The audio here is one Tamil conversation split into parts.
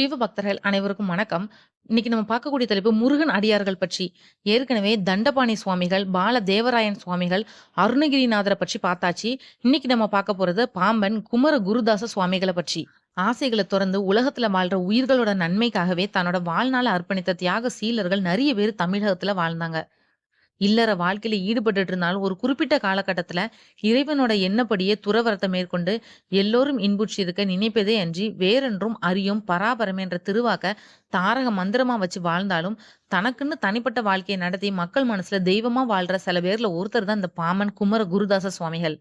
சிவ பக்தர்கள் அனைவருக்கும் வணக்கம். இன்னைக்கு நம்ம பார்க்கக்கூடிய தலைப்பு முருகன் அடியார்கள் பற்றி. ஏற்கனவே தண்டபாணி சுவாமிகள், பால தேவராயன் சுவாமிகள், அருணகிரிநாதர பற்றி பார்த்தாச்சு. இன்னைக்கு நம்ம பார்க்க போறது பாம்பன் குமர குருதாச சுவாமிகளை பற்றி. ஆசைகளை துறந்து உலகத்துல வாழ்ற உயிர்களோட நன்மைக்காகவே தன்னோட வாழ்நாள அர்ப்பணித்த தியாக சீலர்கள் நிறைய பேர் தமிழகத்துல வாழ்ந்தாங்க. இல்லற வாழ்க்கையில ஈடுபட்டு இருந்தாலும், ஒரு குறிப்பிட்ட காலகட்டத்துல இறைவனோட எண்ணப்படியே துறவரத்தை மேற்கொண்டு, எல்லோரும் இன்புற்றிருக்க நினைப்பதே அன்றி வேறென்றும் அறியும் பராபரம் என்ற திருவாக்க தாரக மந்திரமா வச்சு வாழ்ந்தாலும், தனக்குன்னு தனிப்பட்ட வாழ்க்கையை நடத்தி மக்கள் மனசுல தெய்வமா வாழ்ற சில பேர்ல ஒருத்தர் தான் இந்த பாமன் குமர குருதாச சுவாமிகள்.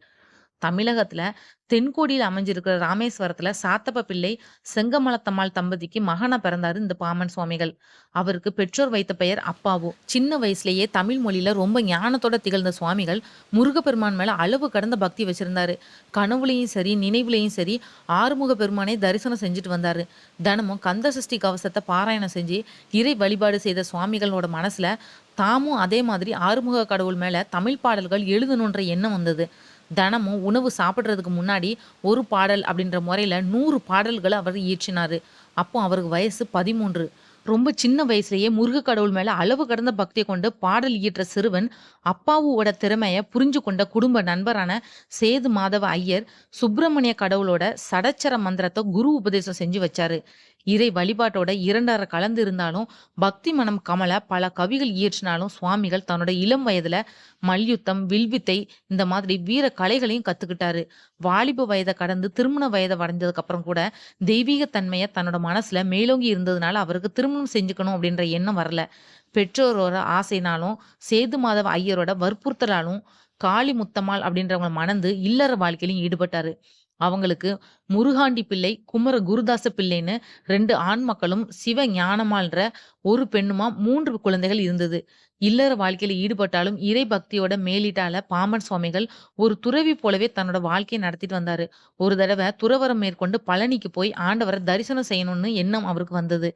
தமிழகத்துல தென்கோடியில் அமைஞ்சிருக்கிற ராமேஸ்வரத்துல சாத்தப்ப பிள்ளை, செங்கமலத்தம்மாள் தம்பதிக்கு மகனா பிறந்தாரு இந்த பாமன் சுவாமிகள். அவருக்கு பெற்றோர் வைத்த பெயர் அப்பாவு. சின்ன வயசுலயே தமிழ் மொழியில ரொம்ப ஞானத்தோட திகழ்ந்த சுவாமிகள், முருகப்பெருமான் மேல அளவு கடந்த பக்தி வச்சிருந்தாரு. கனவுலையும் சரி, நினைவுலையும் சரி, ஆறுமுக பெருமானை தரிசனம் செஞ்சுட்டு வந்தாரு. தினமும் கந்த சஷ்டி கவசத்தை பாராயணம் செஞ்சு, இறை வழிபாடு செய்த சுவாமிகளோட மனசுல, தாமும் அதே மாதிரி ஆறுமுக கடவுள் மேல தமிழ் பாடல்கள் எழுதணுன்ற எண்ணம் வந்தது. தினமும் உணவு சாப்பிட்றதுக்கு முன்னாடி ஒரு பாடல் அப்படின்ற முறையில் நூறு பாடல்களை அவர் இயற்றினாரு. அப்போ அவருக்கு வயசு 13. ரொம்ப சின்ன வயசுலேயே முருக கடவுள் மேலே அளவு கடந்த பக்தியை கொண்டு பாடல் இயற்ற சிறுவன், அப்பாவுவோட திறமையை புரிஞ்சு கொண்ட குடும்ப நண்பரான சேது மாதவ ஐயர், சுப்பிரமணிய கடவுளோட சடச்சர மந்திரத்தை குரு உபதேசம் செஞ்சு வச்சாரு. இறை வழிபாட்டோட இரண்டர கலந்து இருந்தாலும், பக்தி மனம் கமல பல கவிகள் இயற்றினாலும் சுவாமிகள் தன்னோட இளம் வயதுல மல்யுத்தம், வில்வித்தை இந்த மாதிரி வீர கலைகளையும் கத்துக்கிட்டாரு. வாலிப வயதை கடந்து திருமண வயதை வடைஞ்சதுக்கு அப்புறம் கூட, தெய்வீக தன்மையை தன்னோட மனசுல மேலோங்கி இருந்ததுனால, அவருக்கு திருமணம் செஞ்சுக்கணும் அப்படின்ற எண்ணம் வரல. பெற்றோரோட ஆசையினாலும், சேது மாதவ ஐயரோட வற்புறுத்தலாலும், காளி முத்தம்மாள் அப்படின்றவங்களை மணந்து இல்லற வாழ்க்கையிலும் ஈடுபட்டாரு. அவங்களுக்கு முருகாண்டி பிள்ளை, குமர குருதாச பிள்ளைன்னு ரெண்டு ஆண் மக்களும், சிவ ஞானம்மாள்ன்ற ஒரு பெண்ணுமா மூன்று குழந்தைகள் இருந்தது. இல்லற வாழ்க்கையில ஈடுபட்டாலும், இறை பக்தியோட மேலிட்டால பாமன் சுவாமிகள் ஒரு துறவி போலவே தன்னோட வாழ்க்கையை நடத்திட்டு வந்தாரு. ஒரு தடவை துறவறம் மேற்கொண்டு பழனிக்கு போய் ஆண்டவரை தரிசனம் செய்யணும்னு எண்ணம் அவருக்கு வந்தது.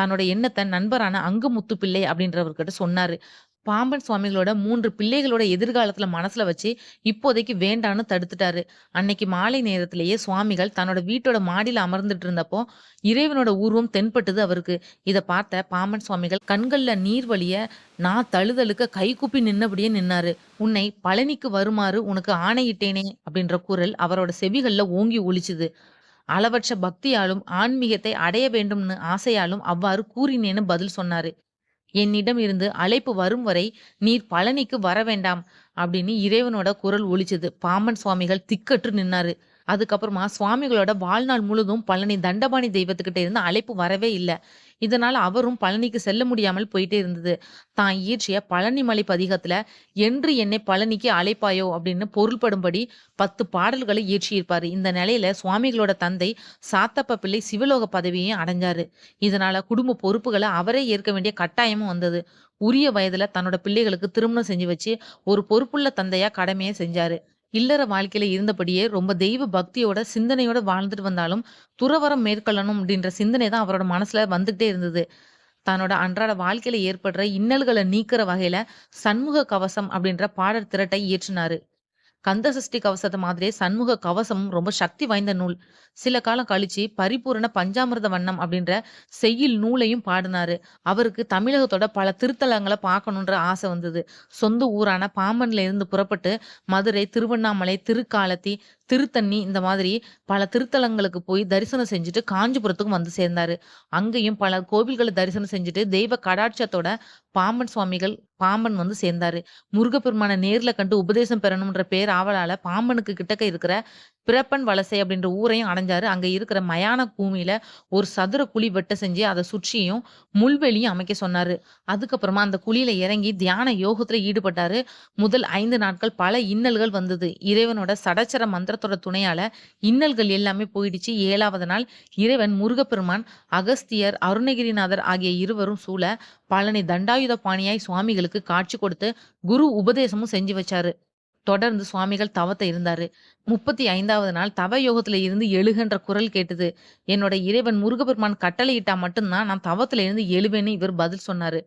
தன்னோட எண்ணத்தை நண்பரான அங்குமுத்து பிள்ளை அப்படின்றவர்கிட்ட சொன்னாரு. பாம்பன் சுவாமிகளோட மூன்று பிள்ளைகளோட எதிர்காலத்துல மனசுல வச்சு, இப்போதைக்கு வேண்டான்னு தடுத்துட்டாரு. அன்னைக்கு மாலை நேரத்திலேயே சுவாமிகள் தன்னோட வீட்டோட மாடியில அமர்ந்துட்டு இருந்தப்போ, இறைவனோட உருவம் தென்பட்டது அவருக்கு. இதை பார்த்த பாம்பன் சுவாமிகள் கண்கள்ல நீர் வழிய, நான் தழுதழுக்க கைகூப்பி நின்னபடியே நின்னாரு. "உன்னை பழனிக்கு வருமாறு உனக்கு ஆணையிட்டேனே" அப்படின்ற குரல் அவரோட செவிகள்ல ஓங்கி ஒழிச்சுது அளவற்ற பக்தியாலும், ஆன்மீகத்தை அடைய வேண்டும்னு ஆசையாலும் அவ்வாறு கூறினேன்னு பதில் சொன்னாரு. "என்னிடம் இருந்து அழைப்பு வரும் வரை நீர் பழனிக்கு வரவேண்டாம்" அப்படின்னு இறைவனோட குரல் ஒழிச்சது பாம்பன் சுவாமிகள் திக்கற்று நின்னாரு. அதுக்கப்புறமா சுவாமிகளோட வாழ்நாள் முழுதும் பழனி தண்டபாணி தெய்வத்துக்கிட்ட இருந்து அழைப்பு வரவே இல்லை இதனால அவரும் பழனிக்கு செல்ல முடியாமல் போயிட்டே இருந்தது. தான் இயற்றிய பழனி மலை பதிகத்துல, "என்று என்னை பழனிக்கு அழைப்பாயோ" அப்படின்னு பொருள்படும்படி பத்து பாடல்களை இயற்றியிருப்பாரு. இந்த நிலையில சுவாமிகளோட தந்தை சாத்தப்ப பிள்ளை சிவலோக பதவியையும் அடைஞ்சாரு. இதனால குடும்ப பொறுப்புகளை அவரே ஏற்க வேண்டிய கட்டாயமும் வந்தது. உரிய வயதுல தன்னோட பிள்ளைகளுக்கு திருமணம் செஞ்சு வச்சு, ஒரு பொறுப்புள்ள தந்தையா கடமையை செஞ்சாரு. இல்லற வாழ்க்கையில இருந்தபடியே ரொம்ப தெய்வ பக்தியோட, சிந்தனையோட வாழ்ந்துட்டு வந்தாலும், துறவறம் மேற்கொள்ளணும் அப்படின்ற சிந்தனை தான் அவரோட மனசுல வந்துகிட்டே இருந்தது. தன்னோட அன்றாட வாழ்க்கையில ஏற்படுற இன்னல்களை நீக்குற வகையில, சண்முக கவசம் அப்படின்ற பாடல் திரட்டை இயற்றினாரு. கந்த சஷ்டி கவசத்தை மாதிரியே சண்முக கவசமும் ரொம்ப சக்தி வாய்ந்த நூல். சில காலம் கழிச்சு பரிபூரண பஞ்சாமிரத வண்ணம் அப்படின்ற செய்யுள் நூலையும் பாடினாரு அவருக்கு தமிழகத்தோட பல திருத்தலங்களை பார்க்கணுன்ற ஆசை வந்தது. சொந்த ஊரான பாம்பன்ல இருந்து புறப்பட்டு, மதுரை, திருவண்ணாமலை, திருக்காலத்தி, திருத்தண்ணி இந்த மாதிரி பல திருத்தலங்களுக்கு போய் தரிசனம் செஞ்சுட்டு காஞ்சிபுரத்துக்கும் வந்து சேர்ந்தாரு. அங்கேயும் பல கோவில்களை தரிசனம் செஞ்சுட்டு, தெய்வ கடாட்சத்தோட பாம்பன் சுவாமிகள் பாம்பன் வந்து சேர்ந்தாரு. முருகப்பெருமானை நேர்ல கண்டு உபதேசம் பெறணும்ன்ற பேர் ஆவலால பாம்பனுக்கு கிட்டக்க இருக்கிற பிறப்பன் வலசை அப்படின்ற ஊரையும் அடைஞ்சாரு. அங்க இருக்கிற மயான பூமியில ஒரு சதுர குழி வெட்ட செஞ்சு, அதை சுற்றியும் முள்வெளியும் அமைக்க சொன்னாரு. அதுக்கப்புறமா அந்த குழியில இறங்கி தியான யோகத்துல ஈடுபட்டாரு. முதல் ஐந்து நாட்கள் பல இன்னல்கள் வந்தது. இறைவனோட சடச்சர மந்திரத்தோட துணையால இன்னல்கள் எல்லாமே போயிடுச்சு. ஏழாவது நாள் இறைவன் முருகப்பெருமான், அகஸ்தியர், அருணகிரிநாதர் ஆகிய இருவரும் சூழ, பழனி தண்டாயுதபாணியாய் சுவாமிகளுக்கு காட்சி கொடுத்து, குரு உபதேசமும் செஞ்சு வச்சாரு. தொடர்ந்து சுவாமிகள் தவத்தை இருந்தாரு. 35வது நாள் தவ யோகத்துல இருந்து எழுகன்ற குரல் கேட்டது. என்னோட இறைவன் முருகபெருமான் கட்டளையிட்டா மட்டும் தான் நான் தவத்துல இருந்து எழுவேன்னு இவர் பதில் சொன்னாரு.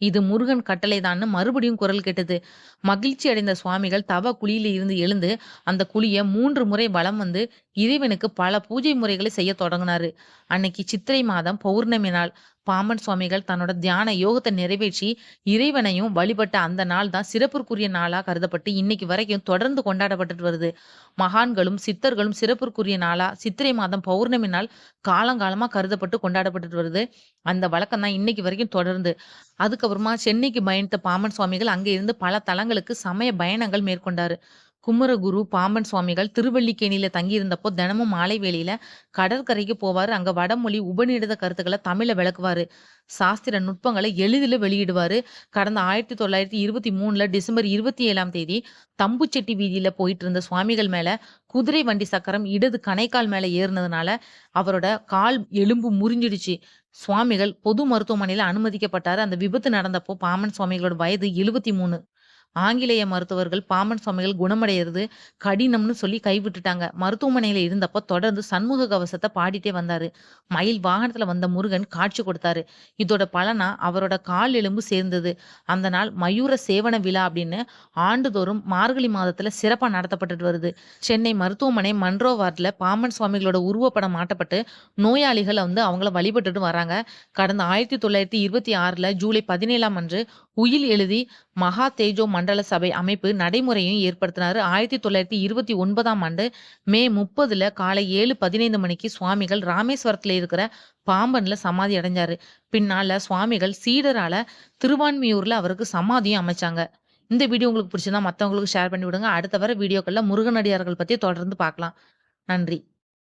இது முருகன் கட்டளைதான்னு மறுபடியும் குரல் கேட்டது மகிழ்ச்சி அடைந்த சுவாமிகள் தவ குழியில இருந்து எழுந்து அந்த குழிய மூன்று முறை வலம் வந்து இறைவனுக்கு பல பூஜை முறைகளை செய்ய தொடங்கினாரு அன்னைக்கு சித்திரை மாதம் பௌர்ணமி நாள் பாம்பன் சுவாமிகள் தன்னோட தியான யோகத்தை நிறைவேற்றி இறைவனையும் வழிபட்ட அந்த நாள் தான் சிறப்புக்குரிய நாளா கருதப்பட்டு இன்னைக்கு வரைக்கும் தொடர்ந்து கொண்டாடப்பட்டுட்டு வருது. மகான்களும் சித்தர்களும் சிறப்புக்குரிய நாளா சித்திரை மாதம் பௌர்ணமி நாள் காலங்காலமா கருதப்பட்டு கொண்டாடப்பட்டுட்டு வருது. அந்த வழக்கம் தான் இன்னைக்கு வரைக்கும் தொடர்ந்து. அதுக்கப்புறமா சென்னைக்கு பயணித்த பாம்பன் சுவாமிகள் அங்கே இருந்து பல தலங்களுக்கு சமய பயணங்கள் மேற்கொண்டாரு. குமரகுரு பாம்பன் சுவாமிகள் திருவள்ளிக்கேணியில தங்கியிருந்தப்போ தினமும் மாலை வேளையில கடற்கரைக்கு போவாரு. அங்க வடமொழி உபநிடத கருத்துக்களை தமிழ விளக்குவாரு. சாஸ்திர நுட்பங்களை எளிதில் வெளியிடுவாரு. கடந்த ஆயிரத்தி தொள்ளாயிரத்தி இருபத்தி மூணுல டிசம்பர் இருபத்தி ஏழாம் தேதி தம்புச்செட்டி வீதியில போயிட்டு இருந்த சுவாமிகள் மேல குதிரை வண்டி சக்கரம் இடது கணைக்கால் மேல ஏறினதுனால அவரோட கால் எலும்பு முறிஞ்சிடுச்சு. சுவாமிகள் பொது மருத்துவமனையில அனுமதிக்கப்பட்டாரு. அந்த விபத்து நடந்தப்போ பாமன் சுவாமிகளோட வயது எழுபத்தி மூணு. ஆங்கிலேய மருத்துவர்கள் பாமன் சுவாமிகள் குணமடைகிறது கடினம்னு சொல்லி கைவிட்டுட்டாங்க. மருத்துவமனையில இருந்தப்போ தொடர்ந்து சண்முக கவசத்தை பாடிட்டே வந்தாரு. மயில் வாகனத்துல வந்த முருகன் காட்சி கொடுத்தாரு. இதோட பலனா அவரோட கால் எலும்பு சேர்ந்தது. அந்த நாள் மயூர சேவன விழா அப்படின்னு ஆண்டுதோறும் மார்கழி மாதத்துல சிறப்பா நடத்தப்பட்டுட்டு வருது. சென்னை மருத்துவமனை மன்றோ வார்டில் பாமன் சுவாமிகளோட உருவப்படம் மாட்டப்பட்டு நோயாளிகள் வந்து அவங்கள வழிபட்டுட்டு வராங்க. கடந்த ஆயிரத்தி தொள்ளாயிரத்தி இருபத்தி ஆறுல ஜூலை பதினேழாம் அன்று உயில் எழுதி மகா தேஜோ மண்டல சபை அமைப்பு நடைமுறையும் ஏற்படுத்தினார். ஆயிரத்தி தொள்ளாயிரத்தி இருபத்தி ஒன்பதாம் ஆண்டு மே முப்பதுல காலை ஏழு பதினைந்து மணிக்கு சுவாமிகள் ராமேஸ்வரத்தில் இருக்கிற பாம்பன்ல சமாதி அடைஞ்சாரு. பின்னால சுவாமிகள் சீடரால திருவான்மியூர்ல அவருக்கு சமாதியும் அமைச்சாங்க. இந்த வீடியோ உங்களுக்கு பிடிச்சிருந்தா மற்றவங்களுக்கு ஷேர் பண்ணி விடுங்க. அடுத்த வர வீடியோக்கள்ல முருகனடியார்கள் பத்தி தொடர்ந்து பார்க்கலாம். நன்றி.